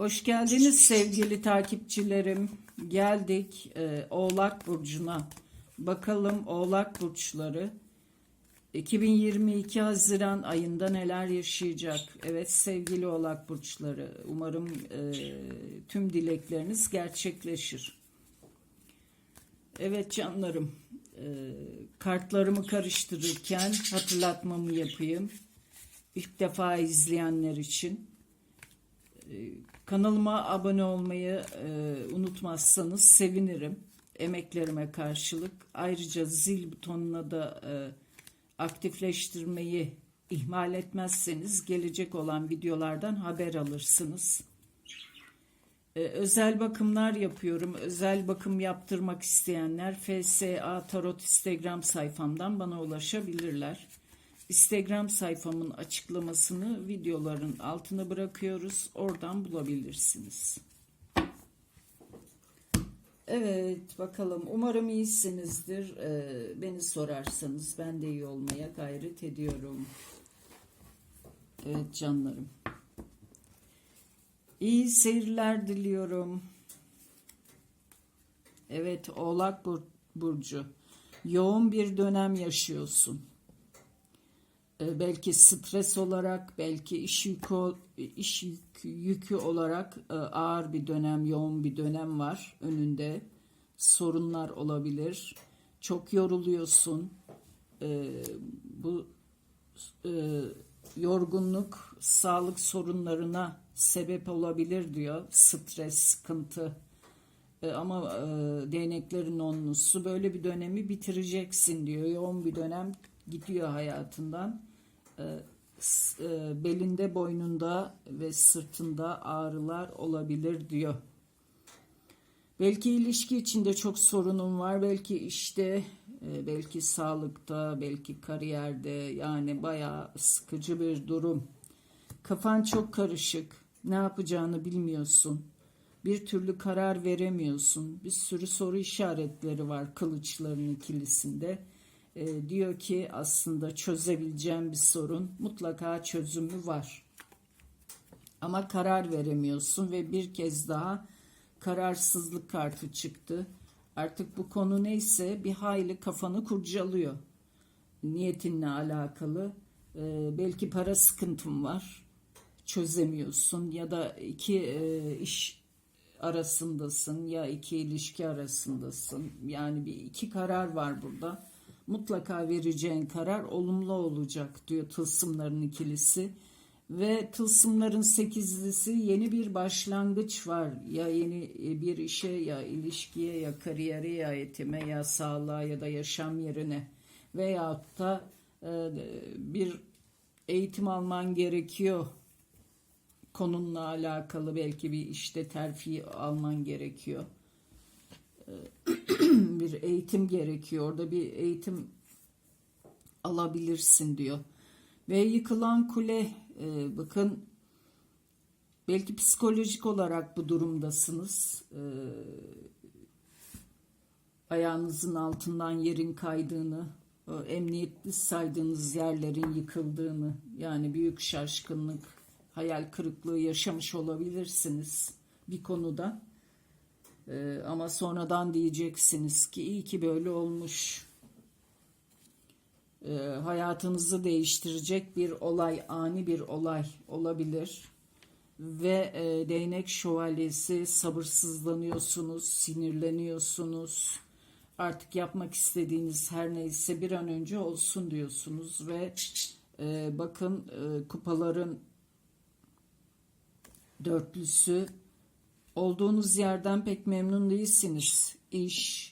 Hoş geldiniz sevgili takipçilerim. Geldik e, Oğlak Burcu'na. Bakalım Oğlak Burçları 2022 Haziran ayında neler yaşayacak? Evet sevgili Oğlak Burçları umarım e, tüm dilekleriniz gerçekleşir. Evet canlarım e, kartlarımı karıştırırken hatırlatmamı yapayım. İlk defa izleyenler için. Kanalıma abone olmayı e, unutmazsanız sevinirim. Emeklerime karşılık. Ayrıca zil butonuna da e, aktifleştirmeyi ihmal etmezseniz gelecek olan videolardan haber alırsınız. E, özel bakımlar yapıyorum. Özel bakım yaptırmak isteyenler FSA Tarot Instagram sayfamdan bana ulaşabilirler. Instagram sayfamın açıklamasını videoların altına bırakıyoruz. Oradan bulabilirsiniz. Evet bakalım umarım iyisinizdir. Ee, beni sorarsanız ben de iyi olmaya gayret ediyorum. Evet canlarım. İyi seyirler diliyorum. Evet Oğlak Bur- Burcu. Yoğun bir dönem yaşıyorsun. E, belki stres olarak, belki iş yükü, iş yükü, yükü olarak e, ağır bir dönem, yoğun bir dönem var önünde. Sorunlar olabilir. Çok yoruluyorsun. E, bu yorgunluk sağlık sorunlarına sebep olabilir diyor. Stres, sıkıntı. Ama değneklerin onlusu böyle bir dönemi bitireceksin diyor. Yoğun bir dönem gidiyor hayatından. E, e, belinde, boynunda ve sırtında ağrılar olabilir diyor. Belki ilişki içinde çok sorunun var. Belki işte, e, belki sağlıkta, belki kariyerde yani bayağı sıkıcı bir durum. Kafan çok karışık. Ne yapacağını bilmiyorsun. Bir türlü karar veremiyorsun. Bir sürü soru işaretleri var kılıçların ikilisinde. E, diyor ki aslında çözebileceğim bir sorun mutlaka çözümü var. Ama karar veremiyorsun ve bir kez daha kararsızlık kartı çıktı. Artık bu konu neyse bir hayli kafanı kurcalıyor. Niyetinle alakalı. E, belki para sıkıntın var. Çözemiyorsun ya da iki e, iş arasındasın ya iki ilişki arasındasın. Yani bir iki karar var burada. Mutlaka vereceğin karar olumlu olacak diyor tılsımların ikilisi. Ve tılsımların sekizlisi yeni bir başlangıç var. Ya yeni bir işe ya ilişkiye ya kariyere ya eğitime ya sağlığa ya da yaşam yerine veyahut da e, bir eğitim alman gerekiyor konunla alakalı belki bir işte terfi alman gerekiyor. bir eğitim gerekiyor. Orada bir eğitim alabilirsin diyor. Ve yıkılan kule e, bakın belki psikolojik olarak bu durumdasınız. E, ayağınızın altından yerin kaydığını, emniyetli saydığınız yerlerin yıkıldığını yani büyük şaşkınlık, hayal kırıklığı yaşamış olabilirsiniz bir konuda. Ee, ama sonradan diyeceksiniz ki iyi ki böyle olmuş. Ee, hayatınızı değiştirecek bir olay, ani bir olay olabilir. Ve e, değnek şövalyesi sabırsızlanıyorsunuz, sinirleniyorsunuz. Artık yapmak istediğiniz her neyse bir an önce olsun diyorsunuz ve e, bakın e, kupaların dörtlüsü olduğunuz yerden pek memnun değilsiniz. İş,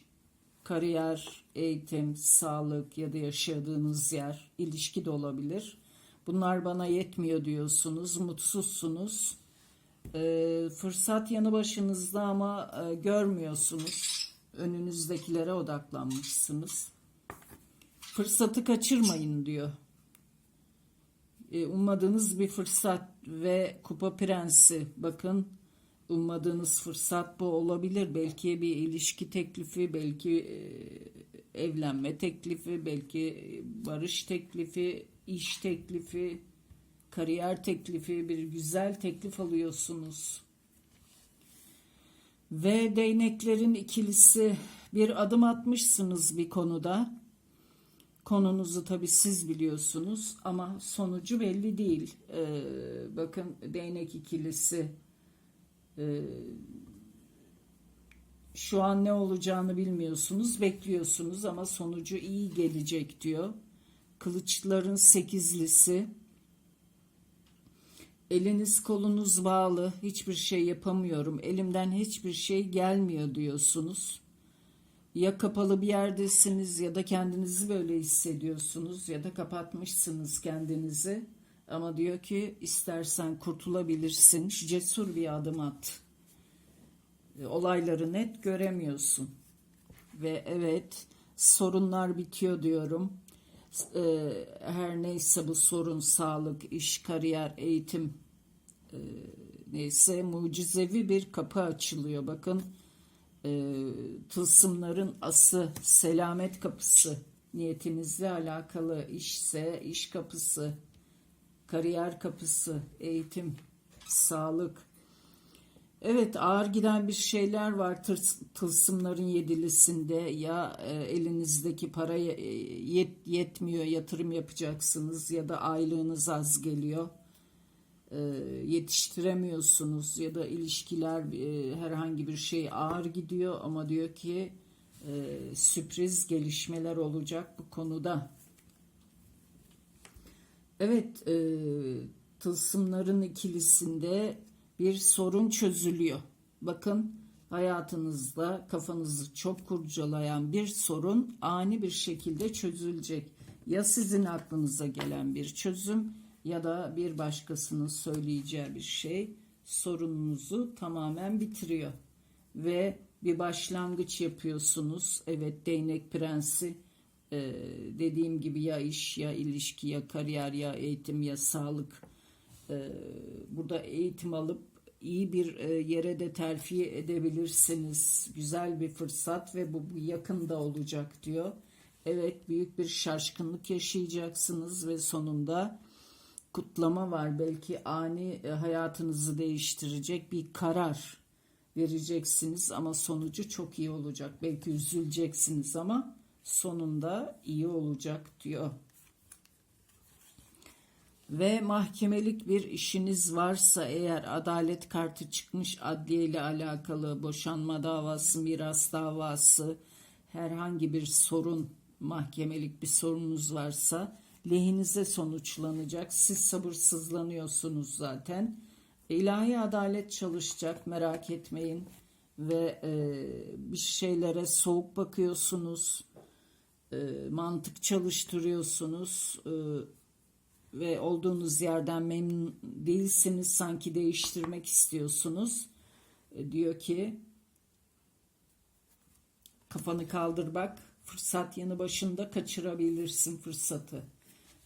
kariyer, eğitim, sağlık ya da yaşadığınız yer, ilişki de olabilir. Bunlar bana yetmiyor diyorsunuz, mutsuzsunuz. Ee, fırsat yanı başınızda ama e, görmüyorsunuz. Önünüzdekilere odaklanmışsınız. Fırsatı kaçırmayın diyor. E, ummadığınız bir fırsat ve kupa prensi bakın ummadığınız fırsat bu olabilir. Belki bir ilişki teklifi, belki e, evlenme teklifi, belki barış teklifi, iş teklifi, kariyer teklifi, bir güzel teklif alıyorsunuz. Ve değneklerin ikilisi bir adım atmışsınız bir konuda. Konunuzu tabii siz biliyorsunuz ama sonucu belli değil. Ee, bakın değnek ikilisi e, şu an ne olacağını bilmiyorsunuz, bekliyorsunuz ama sonucu iyi gelecek diyor. Kılıçların sekizlisi. Eliniz kolunuz bağlı, hiçbir şey yapamıyorum, elimden hiçbir şey gelmiyor diyorsunuz. Ya kapalı bir yerdesiniz ya da kendinizi böyle hissediyorsunuz ya da kapatmışsınız kendinizi. Ama diyor ki istersen kurtulabilirsin, cesur bir adım at. E, Olayları net göremiyorsun. Ve evet sorunlar bitiyor diyorum. E, Her neyse bu sorun sağlık, iş, kariyer, eğitim e, neyse mucizevi bir kapı açılıyor. Bakın tılsımların ası selamet kapısı niyetinizle alakalı işse iş kapısı, kariyer kapısı, eğitim, sağlık. Evet ağır giden bir şeyler var tılsımların yedilisinde ya e, elinizdeki para e, yet, yetmiyor yatırım yapacaksınız ya da aylığınız az geliyor E, yetiştiremiyorsunuz ya da ilişkiler herhangi bir şey ağır gidiyor ama diyor ki sürpriz gelişmeler olacak bu konuda. Evet, e, tılsımların ikilisinde bir sorun çözülüyor. Bakın hayatınızda kafanızı çok kurcalayan bir sorun ani bir şekilde çözülecek. Ya sizin aklınıza gelen bir çözüm ya da bir başkasının söyleyeceği bir şey sorununuzu tamamen bitiriyor. Ve bir başlangıç yapıyorsunuz. Evet değnek prensi e, dediğim gibi ya iş ya ilişki ya kariyer ya eğitim ya sağlık e, burada eğitim alıp iyi bir e, yere de terfi edebilirsiniz. Güzel bir fırsat ve bu, bu yakında olacak diyor. Evet büyük bir şaşkınlık yaşayacaksınız ve sonunda kutlama var. Belki ani e, hayatınızı değiştirecek bir karar vereceksiniz ama sonucu çok iyi olacak. Belki üzüleceksiniz ama sonunda iyi olacak diyor ve mahkemelik bir işiniz varsa eğer adalet kartı çıkmış adliye ile alakalı boşanma davası, miras davası, herhangi bir sorun, mahkemelik bir sorunuz varsa lehinize sonuçlanacak. Siz sabırsızlanıyorsunuz zaten. İlahi adalet çalışacak merak etmeyin ve e, bir şeylere soğuk bakıyorsunuz, e, mantık çalıştırıyorsunuz. E, ve olduğunuz yerden memnun değilsiniz sanki değiştirmek istiyorsunuz. E, diyor ki kafanı kaldır bak fırsat yanı başında kaçırabilirsin fırsatı.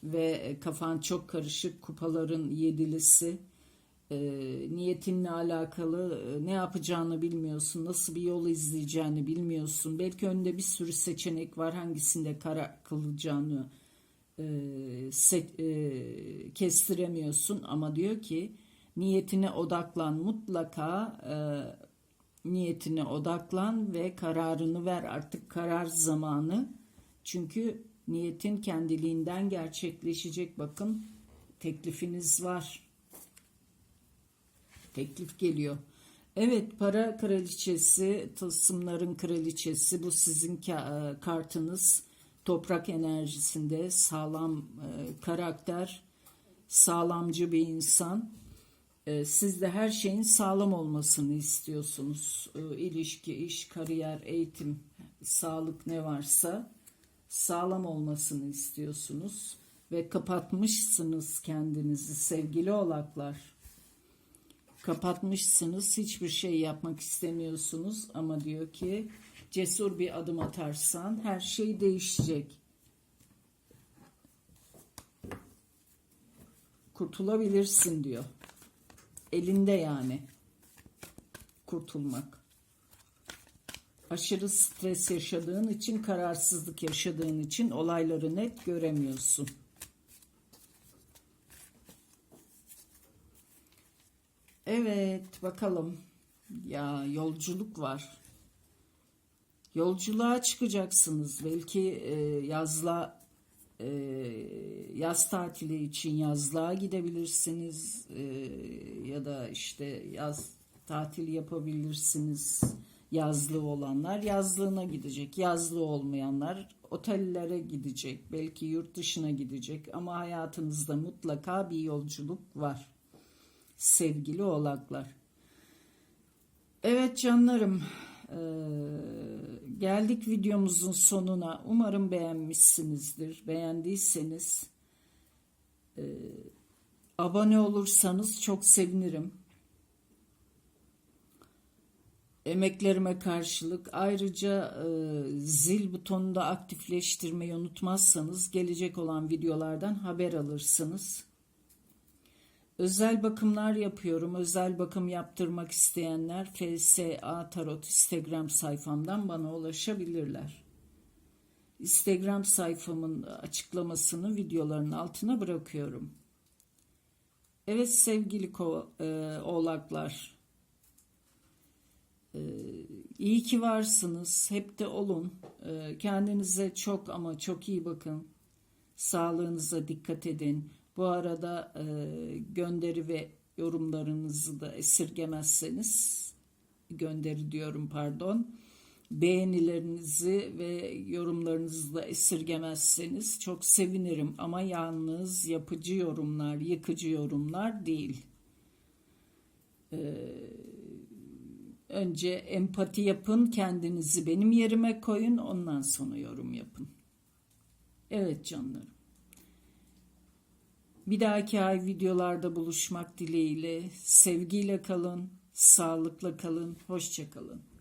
Ve e, kafan çok karışık kupaların yedilisi e, niyetinle alakalı e, ne yapacağını bilmiyorsun, nasıl bir yol izleyeceğini bilmiyorsun. Belki önünde bir sürü seçenek var hangisinde karar kılacağını e, set, e, kestiremiyorsun. Ama diyor ki niyetine odaklan mutlaka e, niyetine odaklan ve kararını ver. Artık karar zamanı. Çünkü niyetin kendiliğinden gerçekleşecek. Bakın teklifiniz var teklif geliyor Evet para kraliçesi tılsımların kraliçesi bu sizin e, kartınız toprak enerjisinde sağlam e, karakter, sağlamcı bir insan. E, siz de her şeyin sağlam olmasını istiyorsunuz. E, ilişki, iş, kariyer, eğitim, sağlık ne varsa sağlam olmasını istiyorsunuz ve kapatmışsınız kendinizi sevgili oğlaklar. Kapatmışsınız, hiçbir şey yapmak istemiyorsunuz ama diyor ki cesur bir adım atarsan her şey değişecek. Kurtulabilirsin diyor. Elinde yani. Kurtulmak. Aşırı stres yaşadığın için, kararsızlık yaşadığın için olayları net göremiyorsun. Evet, bakalım. Ya yolculuk var. Yolculuğa çıkacaksınız. Belki e, yazla e, yaz tatili için yazlığa gidebilirsiniz E, ya da işte yaz tatil yapabilirsiniz. Yazlı olanlar yazlığına gidecek. Yazlı olmayanlar otellere gidecek. Belki yurt dışına gidecek ama hayatınızda mutlaka bir yolculuk var. Sevgili oğlaklar. Evet canlarım, eee, geldik videomuzun sonuna. Umarım beğenmişsinizdir. Beğendiyseniz eee, abone olursanız çok sevinirim. Emeklerime karşılık ayrıca eee, zil butonunu da aktifleştirmeyi unutmazsanız gelecek olan videolardan haber alırsınız. Özel bakımlar yapıyorum. Özel bakım yaptırmak isteyenler FSA Tarot Instagram sayfamdan bana ulaşabilirler. Instagram sayfamın açıklamasını videoların altına bırakıyorum. Evet sevgili e, oğlaklar. E, iyi ki varsınız. Hep de olun. E, kendinize çok ama çok iyi bakın. Sağlığınıza dikkat edin. Bu arada e, gönderi ve yorumlarınızı da esirgemezseniz gönderi diyorum pardon. Beğenilerinizi ve yorumlarınızı da esirgemezseniz çok sevinirim ama yalnız yapıcı yorumlar, yıkıcı yorumlar değil. Ee, önce empati yapın, kendinizi benim yerime koyun, ondan sonra yorum yapın. Evet canlarım. Bir dahaki ay videolarda buluşmak dileğiyle sevgiyle kalın, sağlıkla kalın, hoşça kalın.